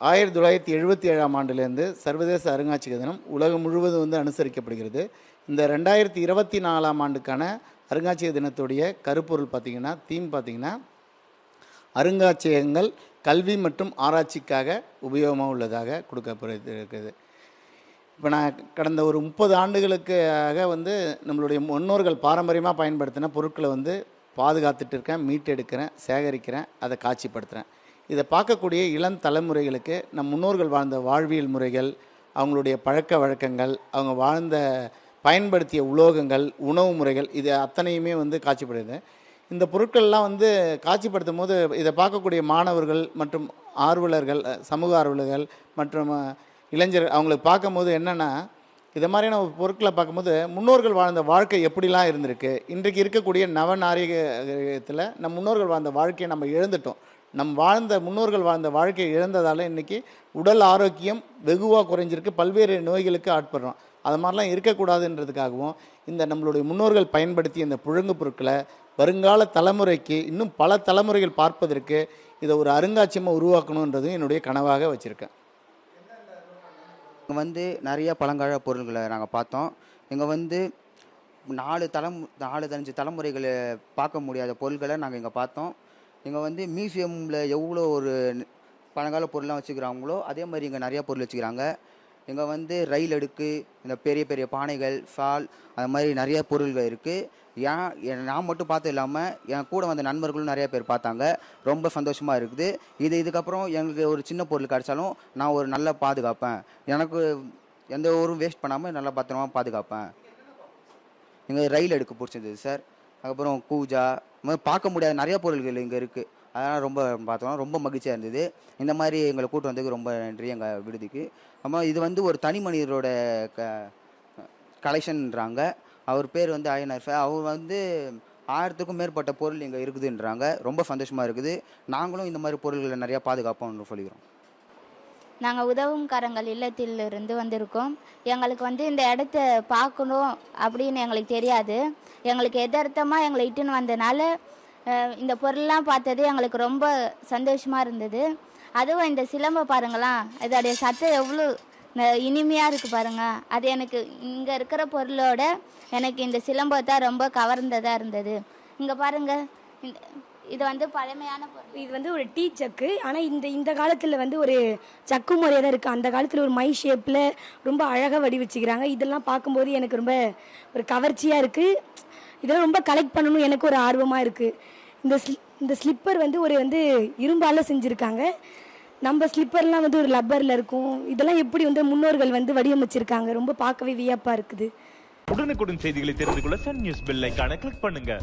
ஆயிரத்தி தொள்ளாயிரத்தி எழுபத்தி ஏழாம் ஆண்டுலேருந்து சர்வதேச அருங்காட்சியக தினம் உலகம் முழுவதும் வந்து அனுசரிக்கப்படுகிறது. இந்த ரெண்டாயிரத்தி இருபத்தி நாலாம் ஆண்டுக்கான அருங்காட்சியக தினத்துடைய கருப்பொருள் பார்த்திங்கன்னா தீம் பார்த்திங்கன்னா அருங்காட்சியகங்கள் கல்வி மற்றும் ஆராய்ச்சிக்காக உபயோகமாக உள்ளதாக கொடுக்கப்படுகிறது இப்போ நான் கடந்த ஒரு முப்பது ஆண்டுகளுக்காக வந்து நம்மளுடைய முன்னோர்கள் பாரம்பரியமாக பயன்படுத்தின பொருட்களை வந்து பாதுகாத்துட்டு இருக்கேன் மீட்டெடுக்கிறேன் சேகரிக்கிறேன் அதை காட்சிப்படுத்துகிறேன் இதை பார்க்கக்கூடிய இளம் தலைமுறைகளுக்கு நம் முன்னோர்கள் வாழ்ந்த வாழ்வியல் முறைகள் அவங்களுடைய பழக்க வழக்கங்கள் அவங்க வாழ்ந்த பயன்படுத்திய உலோகங்கள் உணவு முறைகள் இது அத்தனையுமே வந்து காட்சிப்படுது. இந்த பொருட்கள்லாம் வந்து காட்சிப்படுத்தும் போது இதை பார்க்கக்கூடிய மாணவர்கள் மற்றும் ஆர்வலர்கள் சமூக ஆர்வலர்கள் மற்றும் இளைஞர்கள் அவங்களுக்கு பார்க்கும்போது என்னென்னா இதை மாதிரியான பொருட்களை பார்க்கும்போது முன்னோர்கள் வாழ்ந்த வாழ்க்கை எப்படிலாம் இருந்திருக்கு? இன்றைக்கு இருக்கக்கூடிய நவநாகரிகத்தில் நம் முன்னோர்கள் வாழ்ந்த வாழ்க்கையை நம்ம இழந்துட்டோம். நம் வாழ்ந்த முன்னோர்கள் வாழ்ந்த வாழ்க்கையை இழந்ததால் இன்றைக்கி உடல் ஆரோக்கியம் வெகுவாக குறைஞ்சிருக்கு. பல்வேறு நோய்களுக்கு ஆட்படுறோம். அது மாதிரிலாம் இருக்கக்கூடாதுன்றதுக்காகவும் இந்த நம்மளுடைய முன்னோர்கள் பயன்படுத்திய இந்த புழங்கு பொருட்களை வருங்கால தலைமுறைக்கு இன்னும் பல தலைமுறைகள் பார்ப்பதற்கு இதை ஒரு அருங்காட்சியமாக உருவாக்கணுன்றதும் என்னுடைய கனவாக வச்சுருக்கேன். இங்கே வந்து நிறைய பழங்கால பொருள்களை நாங்கள் பார்த்தோம். இங்கே வந்து நாலு தலம் நாலு அஞ்சு தலைமுறைகளை பார்க்க முடியாத பொருள்களை நாங்கள் இங்கே பார்த்தோம். இங்கே வந்து மியூசியமில் எவ்வளோ ஒரு பழங்கால பொருள்லாம் வச்சுக்கிறாங்களோ அதே மாதிரி இங்கே நிறைய பொருள் வச்சுக்கிறாங்க. இங்கே வந்து ரயில் அடுக்கு இந்த பெரிய பெரிய பானைகள் ஃபால் அது மாதிரி நிறைய பொருள்கள் இருக்குது ஏன் நான் மட்டும் பார்த்தது இல்லாமல் என் கூட வந்த நண்பர்களும் நிறைய பேர் பார்த்தாங்க. ரொம்ப சந்தோஷமாக இருக்குது. இது இதுக்கப்புறம் எங்களுக்கு ஒரு சின்ன பொருள் கிடைச்சாலும் நான் ஒரு நல்ல பாதுகாப்பேன். எனக்கு எந்த ஊரும் வேஸ்ட் பண்ணாமல் நல்லா பத்திரமா பாதுகாப்பேன். இங்கே ரயில் அடுக்கு பிடிச்சிருந்தது சார் அதுக்கப்புறம் கூஜா மாதிரி பார்க்க முடியாத நிறைய பொருள்கள் இங்கே இருக்குது அதெல்லாம் ரொம்ப பார்த்தோம்னா ரொம்ப மகிழ்ச்சியாக இருந்தது. இந்த மாதிரி எங்களை கூட்டு வந்ததுக்கு ரொம்ப நன்றி எங்கள் விடுதிக்கு. நம்ம இது வந்து ஒரு தனி மனிதரோட க கலெக்ஷன்ன்றாங்க அவர் பேர் வந்து ஐயனார் அவர் வந்து ஆயிரத்துக்கும் மேற்பட்ட பொருள் இங்கே இருக்குதுன்றாங்க. ரொம்ப சந்தோஷமாக இருக்குது. நாங்களும் இந்த மாதிரி பொருள்களை நிறையா பாதுகாப்போம்னு சொல்லிக்கிறோம். நாங்கள் உதவும் கரங்கள் இல்லத்திலிருந்து வந்திருக்கோம். எங்களுக்கு வந்து இந்த இடத்த பார்க்கணும் அப்படின்னு எங்களுக்கு தெரியாது. எங்களுக்கு எதார்த்தமாக எங்களை இட்டுன்னு வந்தனால இந்த பொருள்லாம் பார்த்தது எங்களுக்கு ரொம்ப சந்தோஷமாக இருந்தது. அதுவும் இந்த சிலம்பை பாருங்களேன் இதோடைய சத்தம் எவ்வளோ இனிமையாக இருக்குது பாருங்க. அது எனக்கு இங்கே இருக்கிற பொருளோட எனக்கு இந்த சிலம்பம் தான் ரொம்ப கவர்ந்ததாக இருந்தது. இங்கே பாருங்கள் இந்த இது வந்து பழமையான பொருள். இது வந்து ஒரு டீ சக்கு ஆனால் இந்த இந்த காலத்தில் வந்து ஒரு சக்கு முறையாக தான் இருக்குது அந்த காலத்தில் ஒரு மை ஷேப்பில் ரொம்ப அழகாக வடிவச்சுக்கிறாங்க. இதெல்லாம் பார்க்கும்போது எனக்கு ரொம்ப ஒரு கவர்ச்சியாக இருக்குது இதெல்லாம் ரொம்ப கலெக்ட் பண்ணணும் எனக்கு ஒரு ஆர்வமாக இருக்குது இந்த ஸ்லி- இந்த ஸ்லிப்பர் வந்து ஒரு வந்து இரும்பால் செஞ்சுருக்காங்க. நம்ம ஸ்லிப்பர்லாம் வந்து ஒரு லப்பரில் இருக்கும். இதெல்லாம் எப்படி வந்து முன்னோர்கள் வந்து வடிவமைச்சிருக்காங்க? ரொம்ப பார்க்கவே வியப்பாக இருக்குது. உடனுக்குடன் செய்திகளை தெரிந்து கொள்ள சன் நியூஸ் பெல் ஐகானை கிளிக் பண்ணுங்க.